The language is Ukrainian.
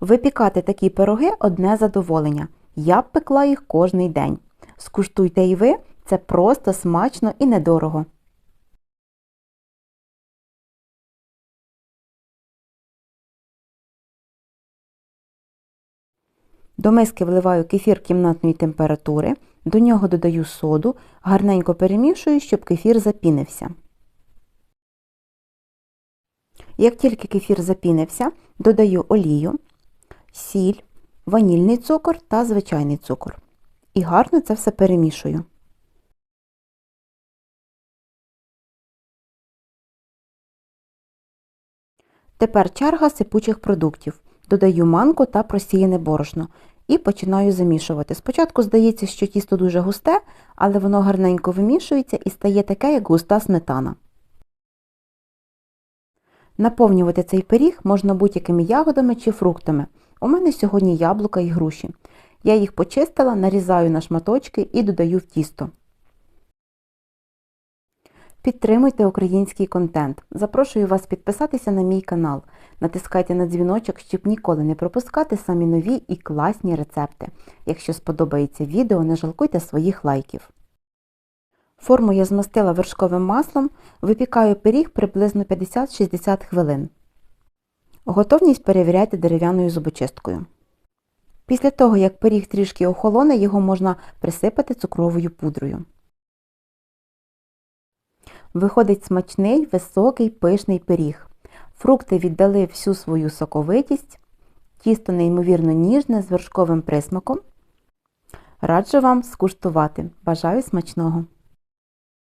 Випікати такі пироги одне задоволення. Я б пекла їх кожний день. Скуштуйте і ви, це просто смачно і недорого. До миски вливаю кефір кімнатної температури, до нього додаю соду, гарненько перемішую, щоб кефір запінився. Як тільки кефір запінився, додаю олію, сіль, ванільний цукор та звичайний цукор. І гарно це все перемішую. Тепер черга сипучих продуктів. Додаю манку та просіяне борошно і починаю замішувати. Спочатку здається, що тісто дуже густе, але воно гарненько вимішується і стає таке, як густа сметана. Наповнювати цей пиріг можна будь-якими ягодами чи фруктами. У мене сьогодні яблука і груші. Я їх почистила, нарізаю на шматочки і додаю в тісто. Підтримуйте український контент. Запрошую вас підписатися на мій канал. Натискайте на дзвіночок, щоб ніколи не пропускати самі нові і класні рецепти. Якщо сподобається відео, не жалкуйте своїх лайків. Форму я змастила вершковим маслом, випікаю пиріг приблизно 50-60 хвилин. Готовність перевіряйте дерев'яною зубочисткою. Після того, як пиріг трішки охолоне, його можна присипати цукровою пудрою. Виходить смачний, високий, пишний пиріг. Фрукти віддали всю свою соковитість, тісто неймовірно ніжне з вершковим присмаком. Раджу вам скуштувати. Бажаю смачного!